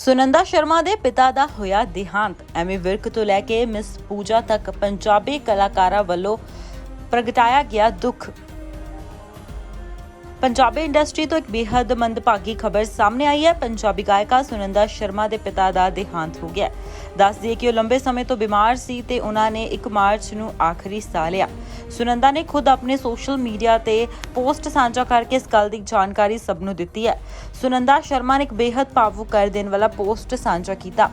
ਸੁਨੰਦਾ ਸ਼ਰਮਾ ਦੇ ਪਿਤਾ ਦਾ ਹੋਇਆ ਦੇਹਾਂਤ। ਐਮੀ ਵਿਰਕ ਤੋਂ ਲੈ ਕੇ ਮਿਸ ਪੂਜਾ ਤੱਕ ਪੰਜਾਬੀ ਕਲਾਕਾਰਾਂ ਵੱਲੋਂ ਪ੍ਰਗਟਾਇਆ ਗਿਆ ਦੁੱਖ। ਪੰਜਾਬੀ ਇੰਡਸਟਰੀ ਤੋਂ ਇੱਕ ਬੇਹੱਦ ਮੰਦਭਾਗੀ ਖਬਰ ਸਾਹਮਣੇ ਆਈ ਹੈ। ਪੰਜਾਬੀ ਗਾਇਕਾ ਸੁਨੰਦਾ ਸ਼ਰਮਾ ਦੇ ਪਿਤਾ ਦਾ ਦੇਹਾਂਤ ਹੋ ਗਿਆ ਦੱਸ ਦਈਏ ਕਿ ਉਹ ਲੰਬੇ ਸਮੇਂ ਤੋਂ ਬਿਮਾਰ ਸੀ ਤੇ ਉਹਨਾਂ ਨੇ 1 ਮਾਰਚ ਨੂੰ ਆਖਰੀ ਸਾਹ ਲਿਆ। ਸੁਨੰਦਾ ਨੇ ਖੁਦ ਆਪਣੇ ਸੋਸ਼ਲ ਮੀਡੀਆ ਤੇ ਪੋਸਟ ਸਾਂਝਾ ਕਰਕੇ ਇਸ ਗੱਲ ਦੀ ਜਾਣਕਾਰੀ ਸਭ ਨੂੰ ਦਿੱਤੀ ਹੈ। ਸੁਨੰਦਾ ਸ਼ਰਮਾ ਨੇ ਇੱਕ ਬੇਹੱਦ ਭਾਵੁਕ ਕਰ ਦੇਣ ਵਾਲਾ ਪੋਸਟ ਸਾਂਝਾ ਕੀਤਾ।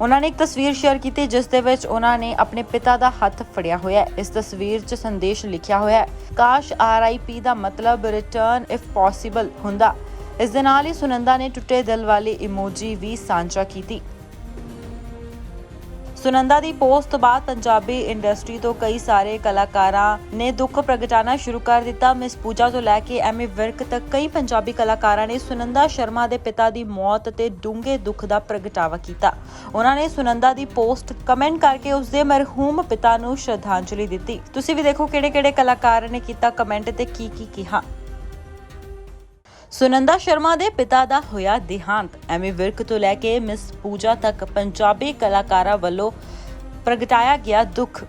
ਉਹਨਾਂ ਨੇ ਇੱਕ ਤਸਵੀਰ ਸ਼ੇਅਰ ਕੀਤੀ, ਜਿਸ ਦੇ ਵਿੱਚ ਉਹਨਾਂ ਨੇ ਆਪਣੇ ਪਿਤਾ ਦਾ ਹੱਥ ਫੜਿਆ ਹੋਇਆ ਹੈ। ਇਸ ਤਸਵੀਰ 'ਚ ਸੰਦੇਸ਼ ਲਿਖਿਆ ਹੋਇਆ ਹੈ, ਕਾਸ਼ ਆਰਆਈਪੀ ਦਾ ਮਤਲਬ ਰਿਟਰਨ ਇਫ ਪੋਸੀਬਲ ਹੁੰਦਾ। ਇਸ ਦੇ ਨਾਲ ਹੀ ਸੁਨੰਦਾ ਨੇ ਟੁੱਟੇ ਦਿਲ ਵਾਲੀ ਇਮੋਜੀ ਵੀ ਸਾਂਝਾ ਕੀਤੀ। ਸੁਨੰਦਾ ਦੀ ਪੋਸਟ ਤੋਂ ਬਾਅਦ ਪੰਜਾਬੀ ਇੰਡਸਟਰੀ ਤੋਂ ਕਈ ਸਾਰੇ ਕਲਾਕਾਰਾਂ ਨੇ ਦੁੱਖ ਪ੍ਰਗਟਾਉਣਾ ਸ਼ੁਰੂ ਕਰ ਦਿੱਤਾ। ਮਿਸ ਪੂਜਾ ਤੋਂ ਲੈ ਕੇ ਐਮੀ ਵਿਰਕ ਤੱਕ ਕਈ ਪੰਜਾਬੀ ਕਲਾਕਾਰਾਂ ਨੇ ਸੁਨੰਦਾ ਸ਼ਰਮਾ ਦੇ ਪਿਤਾ ਦੀ ਮੌਤ ਤੇ ਡੂੰਘੇ ਦੁੱਖ ਦਾ ਪ੍ਰਗਟਾਵਾ ਕੀਤਾ। ਉਹਨਾਂ ਨੇ ਸੁਨੰਦਾ ਦੀ ਪੋਸਟ ਕਮੈਂਟ ਕਰਕੇ ਉਸ ਦੇ ਮਰਹੂਮ ਪਿਤਾ ਨੂੰ ਸ਼ਰਧਾਂਜਲੀ ਦਿੱਤੀ। ਤੁਸੀਂ ਵੀ ਦੇਖੋ ਕਿਹੜੇ-ਕਿਹੜੇ ਕਲਾਕਾਰ ਨੇ ਕੀਤਾ ਕਮੈਂਟ ਤੇ ਕੀ ਕੀ ਕਿਹਾ। ਸੁਨੰਦਾ ਸ਼ਰਮਾ ਦੇ ਪਿਤਾ ਦਾ ਹੋਇਆ ਦੇਹਾਂਤ। ਐਮੀ ਵਿਰਕ ਤੋਂ ਲੈ ਕੇ ਮਿਸ ਪੂਜਾ ਤੱਕ ਪੰਜਾਬੀ ਕਲਾਕਾਰਾਂ ਵੱਲੋਂ ਪ੍ਰਗਟਾਇਆ ਗਿਆ ਦੁੱਖ।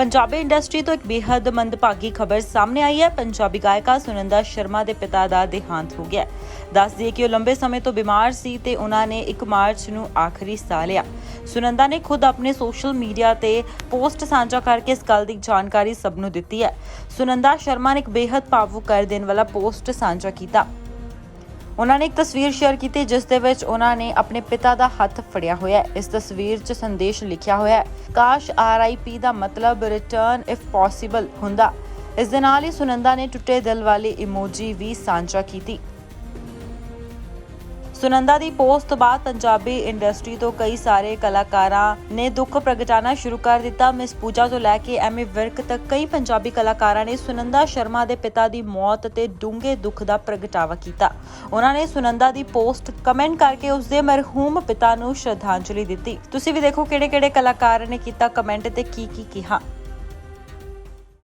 ਪੰਜਾਬੀ ਇੰਡਸਟਰੀ ਤੋਂ ਇੱਕ ਬੇਹੱਦ ਮੰਦਭਾਗੀ ਖਬਰ ਸਾਹਮਣੇ ਆਈ ਹੈ। ਪੰਜਾਬੀ ਗਾਇਕਾ ਸੁਨੰਦਾ ਸ਼ਰਮਾ ਦੇ ਪਿਤਾ ਦਾ ਦੇਹਾਂਤ ਹੋ ਗਿਆ ਦੱਸ ਦਈਏ ਕਿ ਉਹ ਲੰਬੇ ਸਮੇਂ ਤੋਂ ਬਿਮਾਰ ਸੀ ਤੇ ਉਹਨਾਂ ਨੇ 1 ਮਾਰਚ ਨੂੰ ਆਖਰੀ ਸਾਹ ਲਿਆ। ਸੁਨੰਦਾ ਨੇ ਖੁਦ ਆਪਣੇ ਸੋਸ਼ਲ ਮੀਡੀਆ ਤੇ ਪੋਸਟ ਸਾਂਝਾ ਕਰਕੇ ਇਸ ਗੱਲ ਦੀ ਜਾਣਕਾਰੀ ਸਭ ਨੂੰ ਦਿੱਤੀ ਹੈ। ਸੁਨੰਦਾ ਸ਼ਰਮਾ ਨੇ ਇੱਕ ਬੇਹੱਦ ਭਾਵੁਕ ਕਰ ਦੇਣ ਵਾਲਾ ਪੋਸਟ ਸਾਂਝਾ ਕੀਤਾ। ਉਹਨਾਂ ਨੇ ਇੱਕ ਤਸਵੀਰ ਸ਼ੇਅਰ ਕੀਤੀ, ਜਿਸ ਦੇ ਵਿੱਚ ਉਹਨਾਂ ਨੇ ਆਪਣੇ ਪਿਤਾ ਦਾ ਹੱਥ ਫੜਿਆ ਹੋਇਆ ਹੈ। ਇਸ ਤਸਵੀਰ 'ਚ ਸੰਦੇਸ਼ ਲਿਖਿਆ ਹੋਇਆ ਹੈ, ਕਾਸ਼ ਆਰਆਈਪੀ ਦਾ ਮਤਲਬ ਰਿਟਰਨ ਇਫ ਪੋਸੀਬਲ ਹੁੰਦਾ। ਇਸ ਦੇ ਨਾਲ ਹੀ ਸੁਨੰਦਾ ਨੇ ਟੁੱਟੇ ਦਿਲ ਵਾਲੀ ਇਮੋਜੀ ਵੀ ਸਾਂਝਾ ਕੀਤੀ। ਸੁਨੰਦਾ ਦੀ ਪੋਸਟ ਤੋਂ ਬਾਅਦ ਪੰਜਾਬੀ ਇੰਡਸਟਰੀ ਤੋਂ ਕਈ ਸਾਰੇ ਕਲਾਕਾਰਾਂ ਨੇ ਦੁੱਖ ਪ੍ਰਗਟਾਉਣਾ ਸ਼ੁਰੂ ਕਰ ਦਿੱਤਾ। ਮਿਸ ਪੂਜਾ ਤੋਂ ਲੈ ਕੇ ਐਮੀ ਵਿਰਕ ਤੱਕ ਕਈ ਪੰਜਾਬੀ ਕਲਾਕਾਰਾਂ ਨੇ ਸੁਨੰਦਾ ਸ਼ਰਮਾ ਦੇ ਪਿਤਾ ਦੀ ਮੌਤ ਤੇ ਡੂੰਘੇ ਦੁੱਖ ਦਾ ਪ੍ਰਗਟਾਵਾ ਕੀਤਾ। ਉਹਨਾਂ ਨੇ ਸੁਨੰਦਾ ਦੀ ਪੋਸਟ ਕਮੈਂਟ ਕਰਕੇ ਉਸ ਦੇ ਮਰਹੂਮ ਪਿਤਾ ਨੂੰ ਸ਼ਰਧਾਂਜਲੀ ਦਿੱਤੀ। ਤੁਸੀਂ ਵੀ ਦੇਖੋ ਕਿਹੜੇ-ਕਿਹੜੇ ਕਲਾਕਾਰ ਨੇ ਕੀਤਾ ਕਮੈਂਟ ਤੇ ਕੀ ਕੀ ਕਿਹਾ।